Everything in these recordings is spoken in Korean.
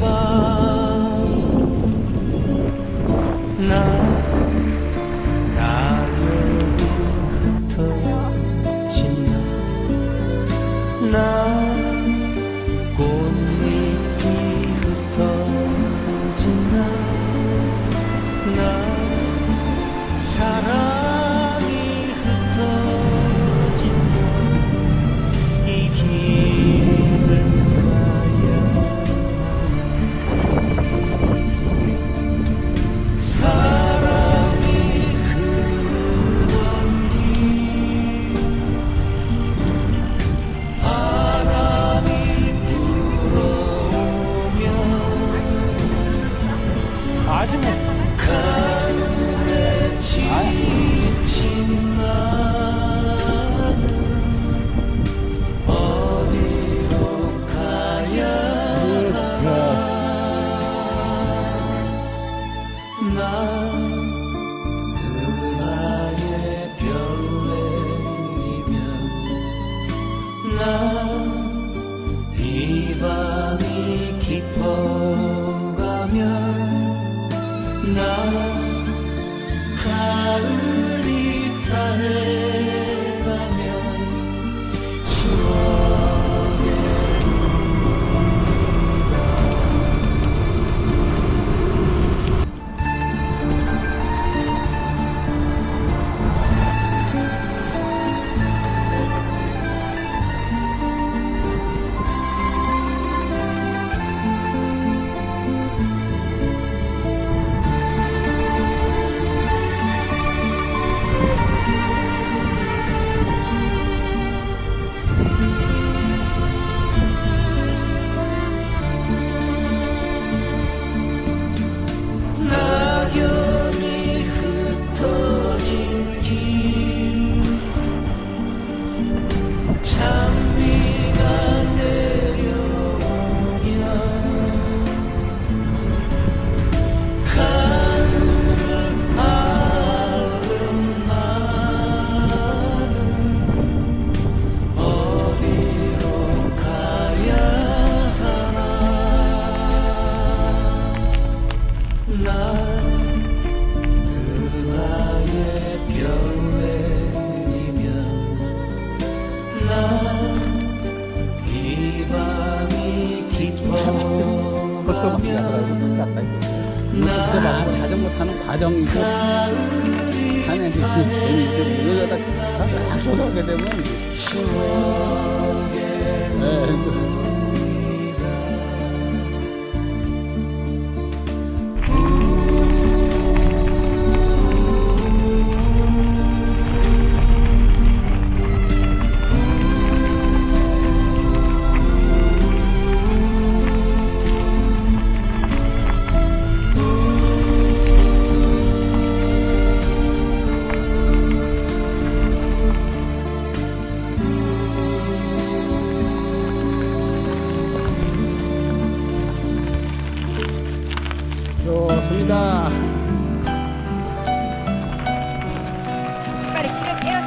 사 다 찬비가 벌써 막 깊어가면 약간 이거 난 진짜 막 자전거 타는 과정이고 하는 그 재미 좀 이러다 막 쏟아오게 되면 추 억의 예, 그 좋습니다. 빨리 찍을게요.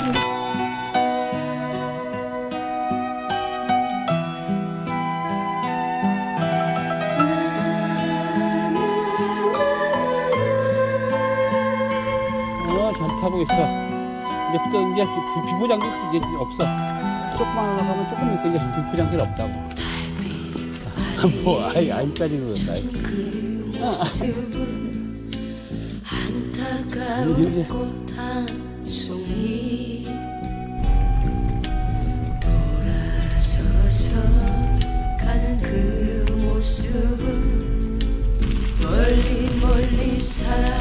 어, 잘 타고 있어. 이제 또 이제 비- 비보장도 이제 없어. 조금만 올라가면 조금 있고 이제 비보장도 없다고. 뭐, 아이, 아이까지 그런다. 안타까운 꽃한 송이 돌아서서 가는 그 모습은 멀리 멀리 사라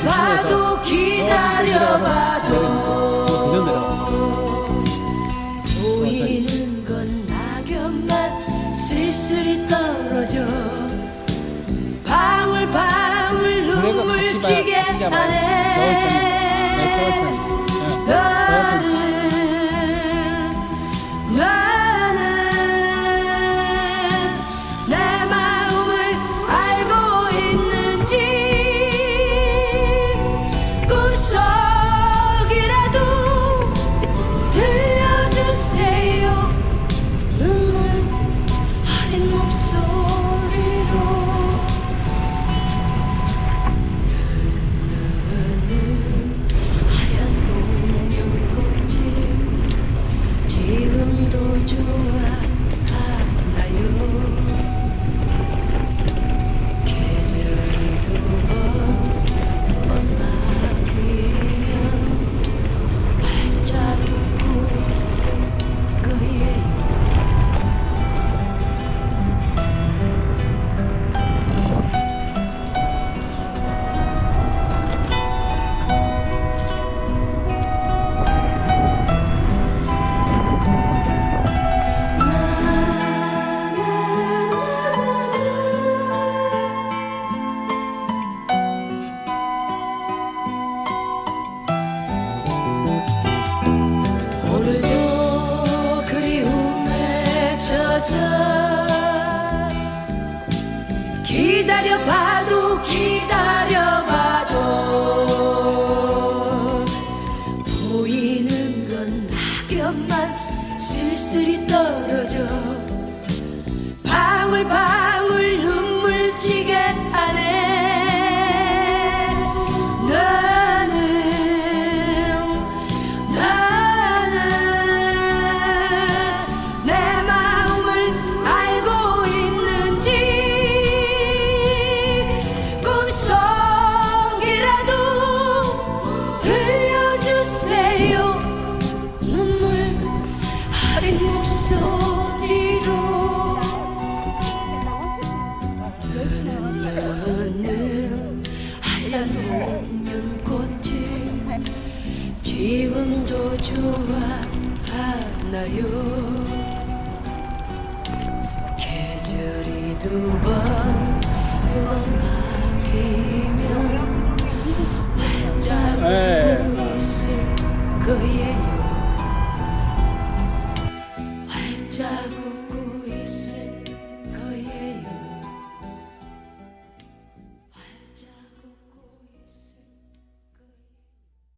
기다려봐도 기다려봐도. 보이는 건 낙엽만 쓸쓸히 떨어져 방울방울 그래가 눈물 같이 찌게 봐, 같이 잡아요. 하네 네. 네, 기다려봐도 기다려. 작년 꽃이 지금도 좋아하나요? 계절이 두 번 두 번 바뀌면